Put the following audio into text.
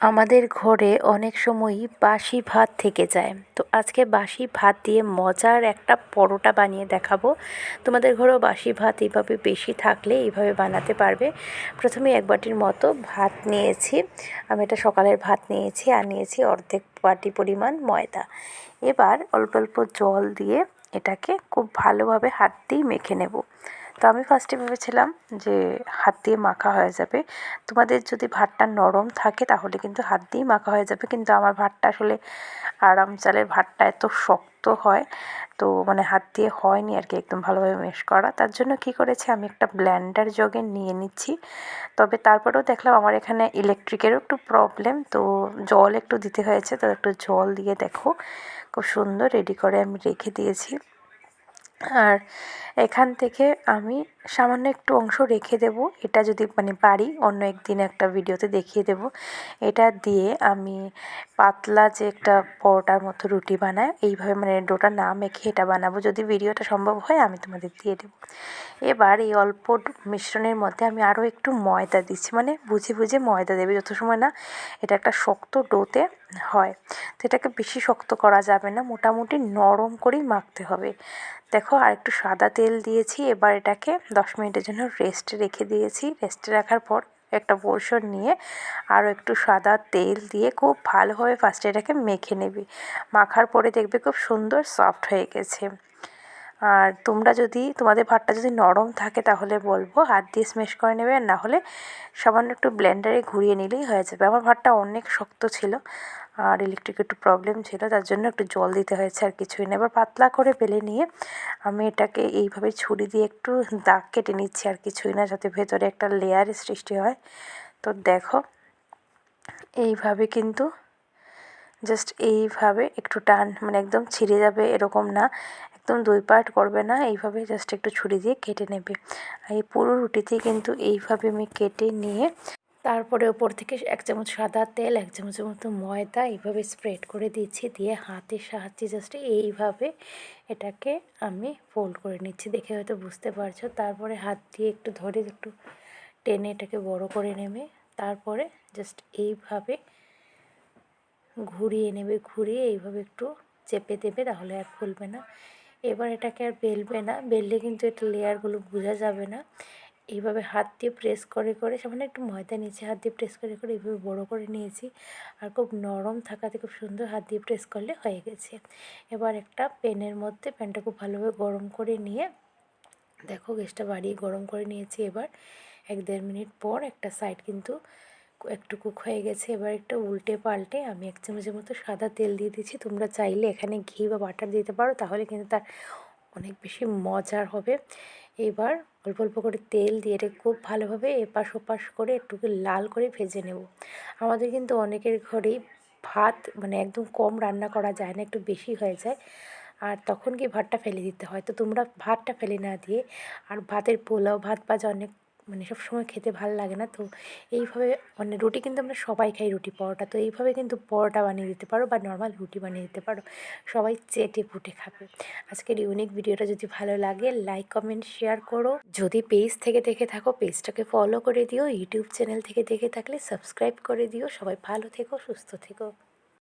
আমাদের ঘরে অনেক সময়ই বাসি ভাত থেকে যায়। তো আজকে বাসি ভাত দিয়ে মজার একটা পরোটা বানিয়ে দেখাবো। তোমাদের ঘরেও বাসি ভাত এইভাবে বেশি থাকলে এইভাবে বানাতে পারবে। প্রথমে এক বাটির মতো ভাত নিয়েছি। আমি এটা সকালের ভাত নিয়েছি আর নিয়েছি অর্ধেক বাটি পরিমাণ ময়দা। এবার অল্প অল্প জল দিয়ে এটাকে খুব ভালোভাবে হাত দিয়েই মেখে নেব। তো আমি ফার্স্টে ভেবেছিলাম যে হাত দিয়ে মাখা হয়ে যাবে। তোমাদের যদি ভাতটা নরম থাকে তাহলে কিন্তু হাত দিয়েই মাখা হয়ে যাবে। কিন্তু আমার ভাতটা আসলে আরাম চালের ভাতটা এত শক্ত হয়, তো মানে হাত দিয়ে হয়নি আর কি একদম ভালোভাবে মেশ করা। তার জন্য কি করেছি, আমি একটা ব্ল্যান্ডার জগে নিয়ে নিচ্ছি। তবে তারপরেও দেখলাম আমার এখানে ইলেকট্রিকেরও একটু প্রবলেম তো জল একটু দিতে হয়েছে, তো একটু জল দিয়ে দেখো। খুব সুন্দর রেডি করে আমি রেখে দিয়েছি। আর এখান থেকে আমি সামান্য একটু অংশ রেখে দেব। এটা যদি মানে পারি, অন্য একদিন একটা ভিডিওতে দেখিয়ে দেব। এটা দিয়ে আমি পাতলা যে একটা পরোটার মতো রুটি বানায় এইভাবে মানে ডোটা না মেখে এটা বানাবো। যদি ভিডিওটা সম্ভব হয়, আমি তোমাদের দিয়ে দেবো। এবার এই অল্প মিশ্রণের মধ্যে আমি আরও একটু ময়দা দিচ্ছি। মানে বুঝে বুঝে ময়দা দেবে, যত সময় না এটা একটা শক্ত ডোতে হয়। তো এটাকে বেশি শক্ত করা যাবে না, মোটামুটি নরম করেই মাখতে হবে। দেখো আর একটু সাদা তেল দিয়েছি, এবার এটাকে দশ মিনিটের জন্য রেস্টে রেখে দিয়েছি। রেস্টে রাখার পর একটা পোর্শন নিয়ে আরও একটু সাদা তেল দিয়ে খুব ভালোভাবে ফার্স্টে এটাকে মেখে নেবে। মাখার পরে দেখবে খুব সুন্দর সফট হয়ে গেছে। আর তোমরা যদি, তোমাদের ভাতটা যদি নরম থাকে তাহলে বলব, হাত দিয়ে স্মেশ করে নেবে, আর না হলে সামান্য একটু ব্লেন্ডারে ঘুরিয়ে নিলেই হয়ে যাবে। আমার ভাতটা অনেক শক্ত ছিল, আর ইলেকট্রিক একটু প্রবলেম ছিল, তার জন্য একটু জল দিতে হয়েছে আর কিছুই না। এবার পাতলা করে বেলে নিয়ে আমি এটাকে এইভাবে ছুরি দিয়ে একটু দাগ কেটে নিচ্ছি আর কিছুই না, যাতে ভেতরে একটা লেয়ারের সৃষ্টি হয়। তো দেখো, এইভাবে কিন্তু জাস্ট এইভাবে একটু টান মানে একদম ছিঁড়ে যাবে এরকম না। একদম দুই পার্ট করবে না, এইভাবে জাস্ট একটু ছুরি দিয়ে কেটে নেবে। আর এই পুরো রুটিতে কিন্তু এইভাবে আমি কেটে নিয়ে তারপরে ওপর থেকে এক চামচ সাদা তেল, এক চামচের মতো ময়দা এইভাবে স্প্রেড করে দিচ্ছি, দিয়ে হাতের সাহায্যে জাস্ট এইভাবে এটাকে আমি ফোল্ড করে নিচ্ছি। দেখে হয়তো বুঝতে পারছ। তারপরে হাত দিয়ে একটু ধরে একটু টেনে এটাকে বড় করে নেবে। তারপরে জাস্ট এইভাবে ঘুরিয়ে নেবে, ঘুরিয়ে এইভাবে একটু চেপে দেবে, তাহলে আর ফুলবে না। এবার এটাকে আর বেলবে না। বেললে কিন্তু এটা লেয়ারগুলো বোঝা যাবে না। এইভাবে হাত দিয়ে প্রেস করে করে, সামান্য একটু ময়দা নিয়েছি, হাত দিয়ে প্রেস করে করে এইভাবে বড়ো করে নিয়েছি। আর খুব নরম থাকাতে খুব সুন্দর হাত দিয়ে প্রেস করলে হয়ে গেছে। এবার একটা প্যানের মধ্যে প্যানটা খুব ভালোভাবে গরম করে নিয়ে, দেখো গ্যাসটা বাড়িয়ে গরম করে নিয়েছি এবার। এক দেড় মিনিট পর একটা সাইড কিন্তু একটু কুক হয়ে গেছে, এবার একটু উল্টে পাল্টে আমি এক চামচের মতো সাদা তেল দিয়ে দিচ্ছি তোমরা চাইলে এখানে ঘি বা বাটার দিতে পারো, তাহলে কিন্তু তার অনেক বেশি মজার হবে। এবার অল্প অল্প করে তেল দিয়ে এটা খুব ভালোভাবে এপাশ ওপাশ করে একটু লাল করে ভেজে নেব। আমাদের কিন্তু অনেকের ঘরেই ভাত মানে একদম কম রান্না করা যায় না, একটু বেশি হয়ে যায়। আর তখন কি ভাতটা ফেলে দিতে হয়? তো তোমরা ভাতটা ফেলে না দিয়ে আর ভাতের পোলাও, ভাত ভাজা অনেক মানে সব সময় খেতে ভালো লাগে না। তো এইভাবে মানে রুটি কিন্তু আমরা সবাই খাই রুটি পরোটা। তো এইভাবে কিন্তু পরোটা বানিয়ে দিতে পারো বা নর্মাল রুটি বানিয়ে দিতে পারো। সবাই চেটে ফুটে খাবে। আজকের ইউনিক ভিডিওটা যদি ভালো লাগে লাইক কমেন্ট শেয়ার করো। যদি পেজ থেকে দেখে থাকো পেজটাকে ফলো করে দিও। ইউটিউব চ্যানেল থেকে দেখে থাকলে সাবস্ক্রাইব করে দিও। সবাই ভালো থেকো, সুস্থ থেকো।